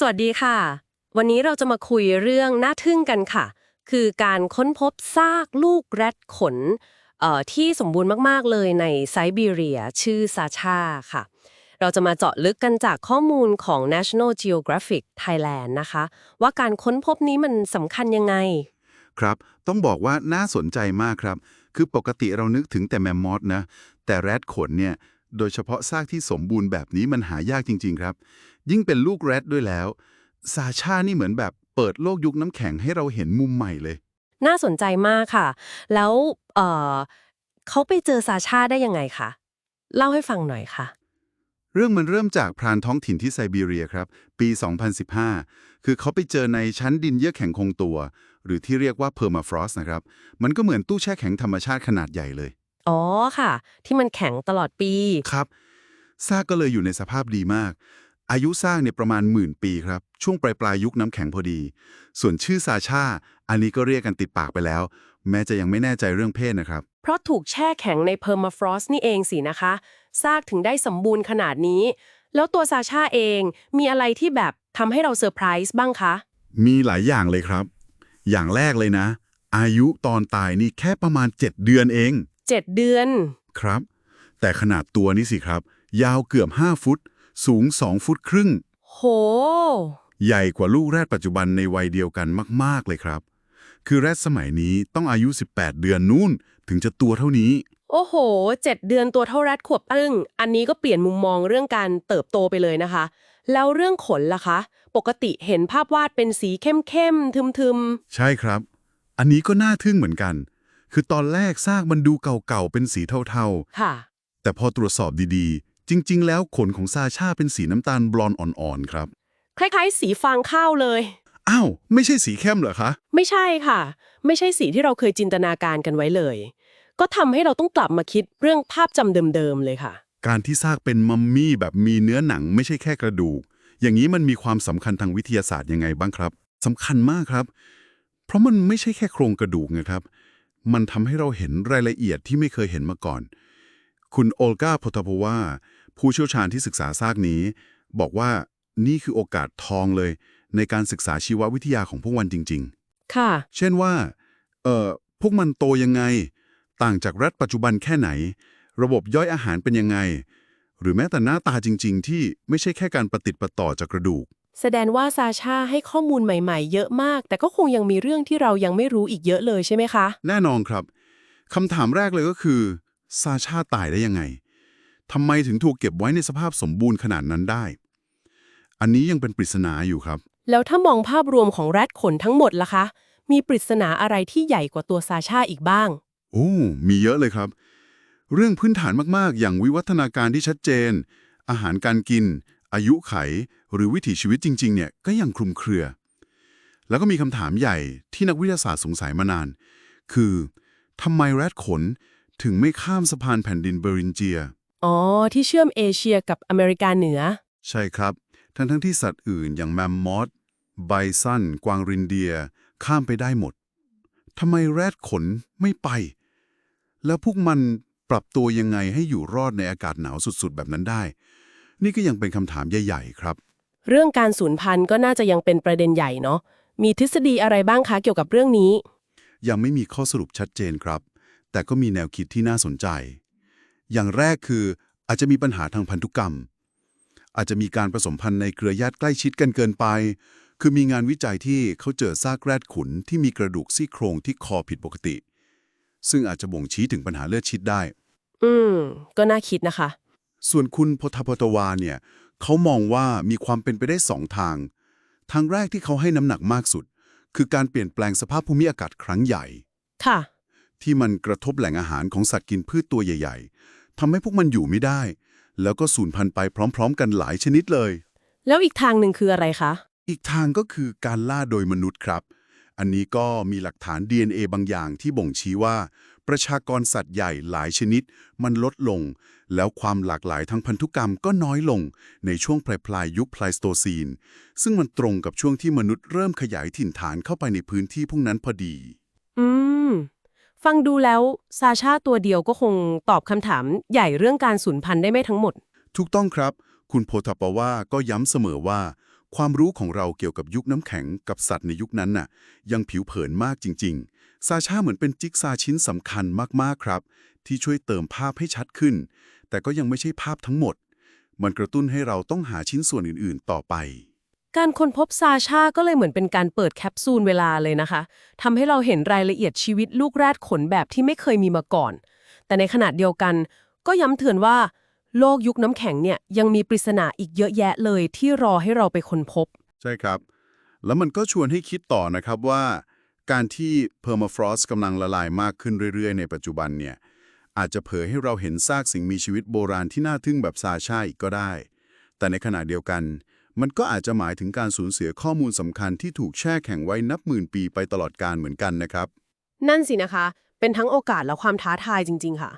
สวัสดีค่ะ วันนี้เราจะมาคุยเรื่องน่าทึ่งกันค่ะ คือการค้นพบซากลูกแรดขนเอ่อที่สมบูรณ์มาก ๆ เลยในไซบีเรีย ชื่อซาชาค่ะ เราจะมาเจาะลึกกันจากข้อมูลของ National Geographic Thailand นะคะ ว่าการค้นพบนี้มันสำคัญยังไง ครับ ต้องบอกว่าน่าสนใจมากครับ คือปกติเรานึกถึงแต่แมมมอสนะ แต่แรดขนเนี่ย โดยเฉพาะซากที่สมบูรณ์แบบนี้มันหายากจริง ๆ ครับ ยิ่งเป็นลูกแรดด้วยแล้วซาชานี่เหมือนแบบเปิดโลกยุคน้ำแข็งให้เราเห็นมุมใหม่เลย น่าสนใจมากค่ะ แล้วเอ่อเขาไปเจอซาชาได้ยังไงคะเล่าให้ฟังหน่อยค่ะ เรื่องมันเริ่มจากพรานท้องถิ่นที่ไซบีเรียครับ ปี 2015 คือเขาไปเจอในชั้นดินเยือกแข็งคงตัว หรือที่เรียกว่าเพอร์มาฟรอสนะครับ มันก็เหมือนตู้แช่แข็งธรรมชาติขนาดใหญ่เลย อ๋อค่ะ ที่มันแข็งตลอดปี ครับซากก็เลยอยู่ในสภาพดีมาก อายุสร้างเนี่ยประมาณหมื่นปีครับ ช่วงปลายปลายๆยุคน้ำแข็งพอดี ส่วนชื่อซาชาอันนี้ก็เรียกกันติดปากไปแล้ว แม้จะยังไม่แน่ใจเรื่องเพศนะครับ เพราะถูกแช่แข็งในเพอร์มาฟรอสนี่เองสินะคะ ซากถึงได้สมบูรณ์ขนาดนี้ แล้วตัวซาชาเองมีอะไรที่แบบทำให้เราเซอร์ไพรส์บ้างคะ มีหลายอย่างเลยครับ อย่างแรกเลยนะ อายุตอนตายนี่แค่ประมาณ 7 เดือนเอง 7 เดือน ครับ แต่ขนาดตัวนี่สิครับ ยาวเกือบ 5 ฟุต สูง 2 ฟุตครึ่ง โห ใหญ่กว่าลูกแรดปัจจุบันในวัยเดียวกันมาก ๆ เลยครับ คือแรดสมัยนี้ต้องอายุ 18 เดือนนู่นถึงจะตัวเท่านี้ โอ้โห 7 เดือนตัวเท่าแรดขวบตึ้งอันนี้ก็เปลี่ยนมุมมองเรื่องการเติบโตไปเลยนะคะ แล้วเรื่องขนล่ะคะ ปกติเห็นภาพวาดเป็นสีเข้มๆทึมใช่ครับ อันนี้ก็น่าทึ่งเหมือนกัน คือตอนแรกซากมันดูเก่าๆ เป็นสีเทาๆค่ะ ๆ แต่พอตรวจสอบดีๆ จริง ๆ แล้วขนของซาชาเป็นสีน้ำตาลบลอนด์อ่อนๆ ครับ คล้ายๆ สีฟางข้าวเลย อ้าว ไม่ใช่สีเข้มเหรอคะ ไม่ใช่ค่ะ ไม่ใช่สีที่เราเคยจินตนาการกันไว้เลย ก็ทำให้เราต้องกลับมาคิดเรื่องภาพจำเดิมๆเลยค่ะ การที่ซากเป็นมัมมี่แบบมีเนื้อหนังไม่ใช่แค่กระดูก อย่างนี้มันมีความสำคัญทางวิทยาศาสตร์ยังไงบ้างครับสำคัญมากครับ เพราะมันไม่ใช่แค่โครงกระดูกนะครับ มันทำให้เราเห็นรายละเอียดที่ไม่เคยเห็นมาก่อน คุณโอลกาโพตาโพวาผู้เชี่ยวชาญที่ศึกษาซากนี้ บอกว่านี่คือโอกาสทองเลย ในการศึกษาชีววิทยาของพวกมันจริง ๆ ค่ะ เช่นว่า เอ่อ พวกมันโตยังไง ต่างจากรัฐปัจจุบันแค่ไหน ระบบย่อยอาหารเป็นยังไง หรือแม้แต่หน้าตาจริง ๆ ที่ไม่ใช่แค่การประติดประต่อจากกระดูก แสดงว่าซาชาให้ข้อมูลใหม่ๆ เยอะมาก แต่ก็คงยังมีเรื่องที่เรายังไม่รู้อีกเยอะเลยใช่ไหมคะ แน่นอนครับคำถามแรกเลยก็คือซาชาตายได้ยังไงทำไมถึงถูกเก็บไว้ในสภาพสมบูรณ์ขนาดนั้นได้ อันนี้ยังเป็นปริศนาอยู่ครับ แล้วถ้ามองภาพรวมของแรดขนทั้งหมดล่ะคะ มีปริศนาอะไรที่ใหญ่กว่าตัวซาชาอีกบ้าง โอ้ มีเยอะเลยครับ เรื่องพื้นฐานมากๆ อย่างวิวัฒนาการที่ชัดเจน อาหารการกิน อายุไขหรือวิถีชีวิตจริง ๆ เนี่ยก็ยังคลุมเครือ แล้วก็มีคำถามใหญ่ที่นักวิทยาศาสตร์สงสัยมานาน คือทำไมแรดขนถึงไม่ข้ามสะพานแผ่นดินเบอรินเจีย อ๋อ ที่เชื่อมเอเชียกับอเมริกาเหนือ ใช่ครับ ทั้งทั้งๆที่สัตว์อื่นอย่างแมมมอสไบซัน กวางรินเดีย ข้ามไปได้หมด ทำไมแรดขนไม่ไป แล้วพวกมันปรับตัวยังไงให้อยู่รอดในอากาศหนาวสุดๆ แบบนั้นได้ นี่ก็ยังเป็นคำถามใหญ่ ๆ ครับ เรื่องการสูญพันธุ์ก็น่าจะยังเป็นประเด็นใหญ่เนาะ มีทฤษฎีอะไรบ้างคะเกี่ยวกับเรื่องนี้ ยังไม่มีข้อสรุปชัดเจนครับ แต่ก็มีแนวคิดที่น่าสนใจ อย่างแรกคืออาจจะมีปัญหาทางพันธุกรรม อาจจะมีการผสมพันธุ์ในเครือญาติใกล้ชิดกันเกินไป คือมีงานวิจัยที่เขาเจอซากแรดขุนที่มีกระดูกซี่โครงที่คอผิดปกติ ซึ่งอาจจะบ่งชี้ถึงปัญหาเลือดชิดได้ อืม ก็น่าคิดนะคะ ส่วนคุณพทพตวาเนี่ยเขามองว่ามีความเป็นไปได้สองทาง ทางแรกที่เขาให้น้ำหนักมากสุด คือการเปลี่ยนแปลงสภาพภูมิอากาศครั้งใหญ่ ค่ะ ที่มันกระทบแหล่งอาหารของสัตว์กินพืชตัวใหญ่ ๆทำให้พวกมันอยู่ไม่ได้ แล้วก็สูญพันธุ์ไปพร้อม ๆ กันหลายชนิดเลย แล้วอีกทางหนึ่งคืออะไรคะ อีกทางก็คือการล่าโดยมนุษย์ครับ อันนี้ก็มีหลักฐาน DNA บางอย่างที่บ่งชี้ว่า ประชากรสัตว์ใหญ่หลายชนิด มันลดลง แล้วความหลากหลายทางพันธุกรรมก็น้อยลง ในช่วงปลายปลายๆยุคไพลสโตซีน ซึ่งมันตรงกับช่วงที่มนุษย์เริ่มขยายถิ่นฐานเข้าไปในพื้นที่พวกนั้นพอดี อืม ฟังดูแล้วซาชาตัวเดียวก็คงตอบคำถามใหญ่เรื่องการสูญพันธุ์ได้ไม่ทั้งหมด ถูกต้องครับ คุณโพธปว่าก็ย้ำเสมอว่าความรู้ของเราเกี่ยวกับยุคน้ำแข็งกับสัตว์ในยุคนั้นน่ะ ยังผิวเผินมากจริงๆ ซาชาเหมือนเป็นจิ๊กซาว์ชิ้นสำคัญมากๆครับ ที่ช่วยเติมภาพให้ชัดขึ้น แต่ก็ยังไม่ใช่ภาพทั้งหมด มันกระตุ้นให้เราต้องหาชิ้นส่วนอื่นๆ ต่อไป การค้นพบซาชาก็เลยเหมือนเป็นการเปิดแคปซูลเวลาเลยนะคะทำให้เราเห็นรายละเอียดชีวิตลูกแรดขนแบบที่ไม่เคยมีมาก่อน แต่ในขณะเดียวกัน ก็ย้ำเตือนว่า โลกยุคน้ำแข็งเนี่ยยังมีปริศนาอีกเยอะแยะเลยที่รอให้เราไปค้นพบ ใช่ครับ แล้วมันก็ชวนให้คิดต่อนะครับว่า การที่เพอร์มาฟรอสกำลังละลายมากขึ้นเรื่อยๆ ในปัจจุบันเนี่ยอาจจะเผยให้เราเห็นซากสิ่งมีชีวิตโบราณที่น่าทึ่งแบบซาชาอีกก็ได้ แต่ในขณะเดียวกัน มันก็อาจจะหมายถึงการสูญเสียข้อมูลสำคัญที่ถูกแช่แข็งไว้นับหมื่นปีไปตลอดกาลเหมือนกันนะครับ นั่นสินะคะ เป็นทั้งโอกาสและความท้าทายจริง ๆ ค่ะ